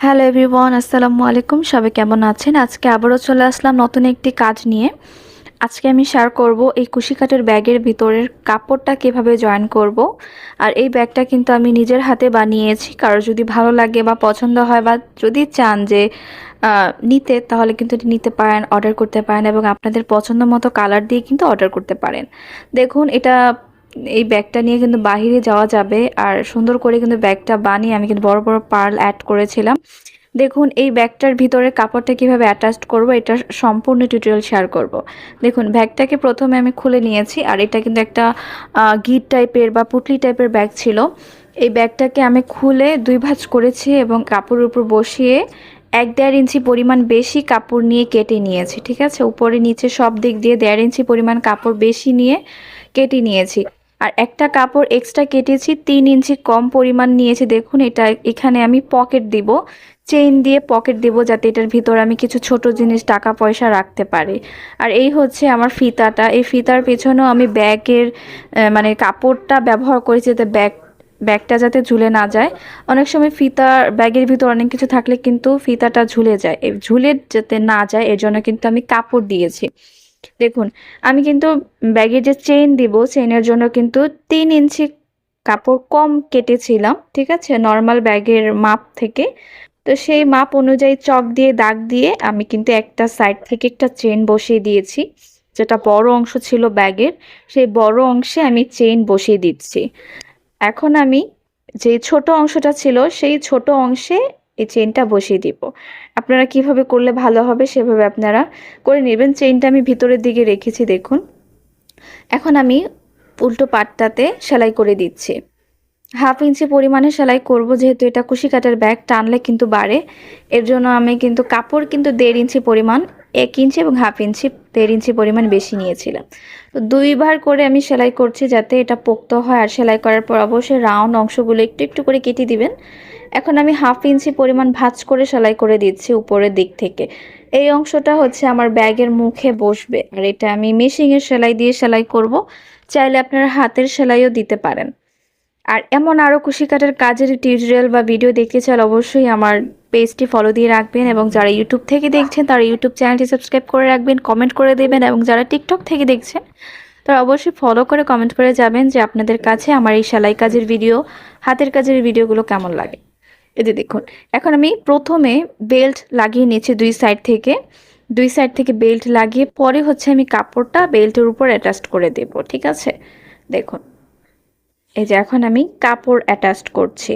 Hello everyone আসসালামু আলাইকুম। সবাই কেমন আছেন? আজকে আবারও চলে আসলাম নতুন একটি কাজ নিয়ে। আজকে আমি শেয়ার করব এই কুশি কাটের ব্যাগের ভিতরের কাপড়টা কীভাবে জয়েন করব। আর এই ব্যাগটা কিন্তু আমি নিজের হাতে বানিয়েছি। কারও যদি ভালো লাগে বা পছন্দ হয় বা যদি চান যে নিতে, তাহলে কিন্তু নিতে পারেন অর্ডার করতে পারেন এবং আপনাদের পছন্দ মতো কালার দিয়ে কিন্তু অর্ডার করতে পারেন। দেখুন, এটা এই ব্যাগটা নিয়ে কিন্তু বাহিরে যাওয়া যাবে আর সুন্দর করে কিন্তু ব্যাগটা বানিয়ে আমি কিন্তু বড় বড় পার্ল অ্যাড করেছিলাম। দেখুন, এই ব্যাগটার ভিতরে কাপড়টা কীভাবে অ্যাটাচড করব, এটা সম্পূর্ণ টিউটোরিয়াল শেয়ার করব। দেখুন, ব্যাগটাকে প্রথমে আমি খুলে নিয়েছি আর এটা কিন্তু একটা গিট টাইপের বা পুটলি টাইপের ব্যাগ ছিল। এই ব্যাগটাকে আমি খুলে দুই ভাঁজ করেছি এবং কাপড়ের উপর বসিয়ে এক দেড় ইঞ্চি পরিমাণ বেশি কাপড় নিয়ে কেটে নিয়েছি, ঠিক আছে? উপরে, নিচে সব দিক দিয়ে দেড় ইঞ্চি পরিমাণ কাপড় বেশি নিয়ে কেটে নিয়েছি। আর একটা কাপড় এক্সট্রা কেটেছি, তিন ইঞ্চি কম পরিমাণ নিয়েছি। দেখুন, এটা এখানে আমি পকেট দিব চেইন দিয়ে পকেট দিব যাতে এটার ভিতর আমি কিছু ছোট জিনিস, টাকা পয়সা রাখতে পারি। আর এই হচ্ছে আমার ফিতাটা। এই ফিতার পেছনেও আমি ব্যাগের মানে কাপড়টা ব্যবহার করেছি যাতে ব্যাগ, ব্যাগটা যাতে ঝুলে না যায়। অনেক সময় ফিতার ব্যাগের ভিতর অনেক কিছু থাকলে কিন্তু ফিতাটা ঝুলে যায়। ঝুলে যাতে না যায়, এর জন্য কিন্তু আমি কাপড় দিয়েছি। দেখুন, আমি কিন্তু ব্যাগের যে চেইন দিব, চেইনের জন্য কিন্তু তিন ইঞ্চি কাপড় কম কেটেছিলাম, ঠিক আছে? নর্মাল ব্যাগের মাপ থেকে। তো সেই মাপ অনুযায়ী চক দিয়ে, দাগ দিয়ে আমি কিন্তু একটা সাইড থেকে একটা চেন বসিয়ে দিয়েছি, যেটা বড় অংশ ছিল ব্যাগের, সেই বড় অংশে আমি চেইন বসিয়ে দিচ্ছি। এখন আমি যে ছোট অংশটা ছিল, সেই ছোট অংশে এই চেইনটা বসিয়ে দিব। আপনারা কীভাবে করলে ভালো হবে সেভাবে আপনারা করে নেবেন। চেইনটা আমি ভিতরের দিকে রেখেছি, দেখুন। এখন আমি উল্টো পাটটাতে সেলাই করে দিচ্ছি। হাফ ইঞ্চি পরিমাণে সেলাই করব, যেহেতু এটা কুশি কাটার ব্যাগ, টানলে কিন্তু বাড়ে। এর জন্য আমি কিন্তু কাপড় কিন্তু দেড় ইঞ্চি পরিমাণ, এক ইঞ্চি এবং হাফ ইঞ্চি, দেড় ইঞ্চি পরিমাণ বেশি নিয়েছিলাম। তো দুইবার করে আমি সেলাই করছি যাতে এটা পোক্ত হয়। আর সেলাই করার পর অবশ্যই রাউন্ড অংশগুলো একটু একটু করে কেটে দিবেন। এখন আমি হাফ ইঞ্চি পরিমাণ ভাঁজ করে সেলাই করে দিচ্ছি উপরের দিক থেকে। এই অংশটা হচ্ছে আমার ব্যাগের মুখে বসবে। আর এটা আমি মেশিনের সেলাই দিয়ে সেলাই করব। চাইলে আপনারা হাতের সেলাইও দিতে পারেন। আর এমন আরও কুশি কাটার কাজের টিউটোরিয়াল বা ভিডিও দেখতে চাইলে অবশ্যই আমার পেজটি ফলো দিয়ে রাখবেন এবং যারা ইউটিউব থেকে দেখছেন, তারা ইউটিউব চ্যানেলটি সাবস্ক্রাইব করে রাখবেন কমেন্ট করে দেবেন এবং যারা টিকটক থেকে দেখছেন, তারা অবশ্যই ফলো করে কমেন্ট করে যাবেন যে আপনাদের কাছে আমার এই সেলাই কাজের ভিডিও হাতের কাজের ভিডিওগুলো কেমন লাগে। এই যে দেখুন, এখন আমি প্রথমে বেল্ট লাগিয়ে নিয়েছি দুই সাইড থেকে। দুই সাইড থেকে বেল্ট লাগিয়ে পরে হচ্ছে আমি কাপড়টা বেল্টের উপর অ্যাটাচ করে দেব, ঠিক আছে? দেখুন, এই যে এখন আমি কাপড় অ্যাটাচড করছি।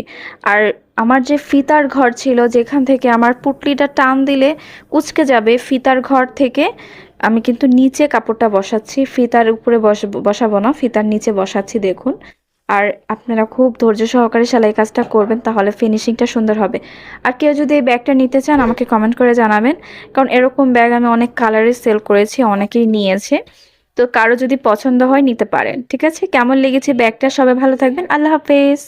আর আমার যে ফিতার ঘর ছিল, যেখান থেকে আমার পুটলিটা টান দিলে কুচকে যাবে ফিতার ঘর থেকে, আমি কিন্তু নিচে কাপড়টা বসাচ্ছি, ফিতার উপরে বস, বসাবো না, ফিতার নিচে বসাচ্ছি, দেখুন। আর আপনারা খুব ধৈর্য সহকারে সেলাই কাজটা করবেন, তাহলে ফিনিশিংটা সুন্দর হবে। আর কেউ যদি এই ব্যাগটা নিতে চান, আমাকে কমেন্ট করে জানাবেন। কারণ এরকম ব্যাগ আমি অনেক কালারে সেল করেছি, অনেকেই নিয়েছে। তো কারও যদি পছন্দ হয়, নিতে পারেন, ঠিক আছে? কেমন লেগেছে ব্যাগটা? সবাই ভালো থাকবেন। আল্লাহ হাফেজ।